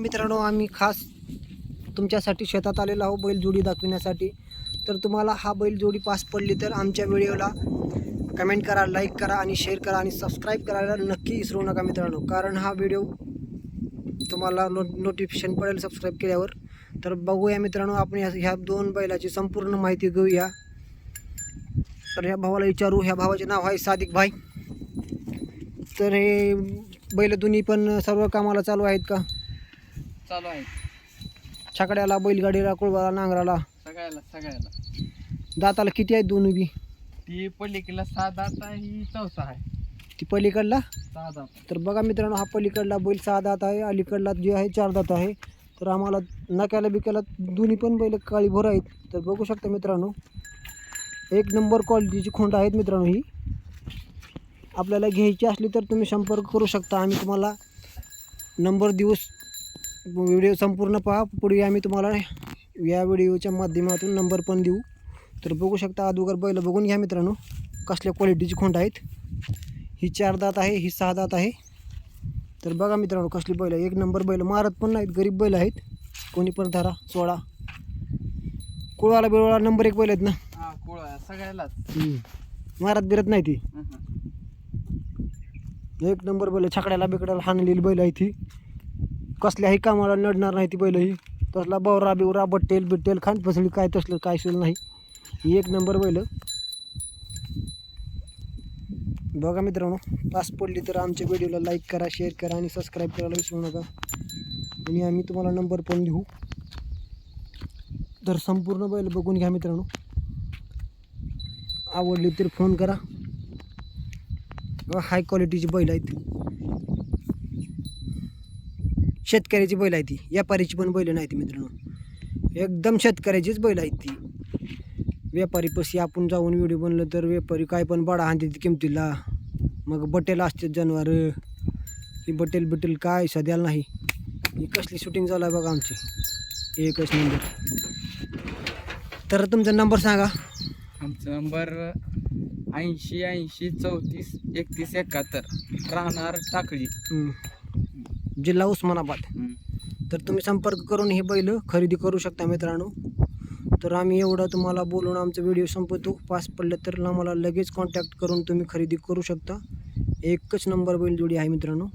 मित्रांनो आम्ही खास तुमच्यासाठी शेतात आलेलो आहोत बैलजोडी दाखविण्यासाठी. तर तुम्हाला हा बैलजोडी पास पडली तर आमच्या व्हिडिओला कमेंट करा लाईक करा आणि शेअर करा आणि सबस्क्राईब करायला नक्की विसरू नका मित्रांनो. कारण हा व्हिडिओ तुम्हाला नो नोटिफिकेशन पडेल सबस्क्राईब केल्यावर. तर बघूया मित्रांनो आपण ह्या दोन बैलाची संपूर्ण माहिती घेऊया. तर ह्या भावाला विचारू ह्या भावाचे नाव आहे सादिक भाई. तर हे बैल दोन्ही पण सर्व कामाला चालू आहेत का? चालू आहे. छकड्याला बैलगाडीला कुळवाला नांगराला. सगळ्याला सगळ्याला. दाताला किती आहेत दोन्ही बी? ती पलीकडला सहा दात आहे ही चौसा आहे. ती पलीकडला? सहा दात. तर बघा मित्रांनो हा पलीकडला बैल सहा दात आहे अलीकडला जे आहे चार दात आहे. तर आम्हाला नक्याला बिक्याला दोन्ही पण बैल काळी भर आहेत. तर बघू शकता मित्रांनो एक नंबर क्वालिटीची खोंड आहेत मित्रांनो ही. आपल्याला घ्यायची असली तर तुम्ही संपर्क करू शकता. आम्ही तुम्हाला नंबर देऊ व्हिडिओ संपूर्ण पहा पुढे आम्ही तुम्हाला या व्हिडिओच्या माध्यमातून नंबर पण देऊ. तर बघू शकता अगोदर बैल बघून घ्या मित्रांनो कसल्या क्वालिटीची खोंड आहेत. ही चार दात आहे ही सहा दात आहे. तर बघा मित्रांनो कसली बैल एक नंबर बैल मारत पण नाहीत गरीब बैल आहेत. कोणी पण धरा सोळा कुळवाला बिळवाला नंबर एक बैल आहेत ना? सगळ्यालाच. हम्म. मारत बिरत नाही ती. एक नंबर बैल. छकड्याला बिकड्याला हाणलेली बैल आहे ती कसल्याही कामाला नडणार नाही ती बैलही तसला बवरा बिवरा बट्टेल बिट्टेल खान फसली काय तसलं काय सुल नाही. ही एक नंबर बैल. बघा मित्रांनो पास पडली तर आमच्या व्हिडिओला लाईक करा शेअर करा आणि सबस्क्राईब करायला विसरू नका. आणि आम्ही तुम्हाला नंबर पण लिहू तर संपूर्ण बैल बघून घ्या मित्रांनो. आवडली तर फोन करा. हाय क्वालिटीची बैल आहेत. शेतकऱ्याची बैल आहे ती. व्यापारीची पण बैल नाही ती मित्रांनो. एकदम शेतकऱ्याचीच बैल आहेत ती. व्यापारी पशी आपण जाऊन व्हिडिओ बनलं तर व्यापारी काय पण बाडा आणते किमतीला. मग बटेल असते जनावर. ही बटेल बिटेल काय सध्याला नाही. ही कसली शूटिंग चालू आहे बघा आमची. एकच नंबर तर तुमचा नंबर सांगा. आमचा नंबर ऐंशी ऐंशी चौतीस एकतीस एकाहत्तर. राहणार टाकळी. जिल्हा उस्मानाबाद. तर तुम्ही संपर्क करून ही बैल खरेदी करू शकता मित्रांनो. तर आम्ही एवढं तुम्हाला बोलून आमचा व्हिडिओ संपवतो. पास पडलं तर आम्हाला लगेच कॉन्टॅक्ट करून तुम्ही खरेदी करू शकता. एकच नंबर बैल जोडी आहे मित्रांनो.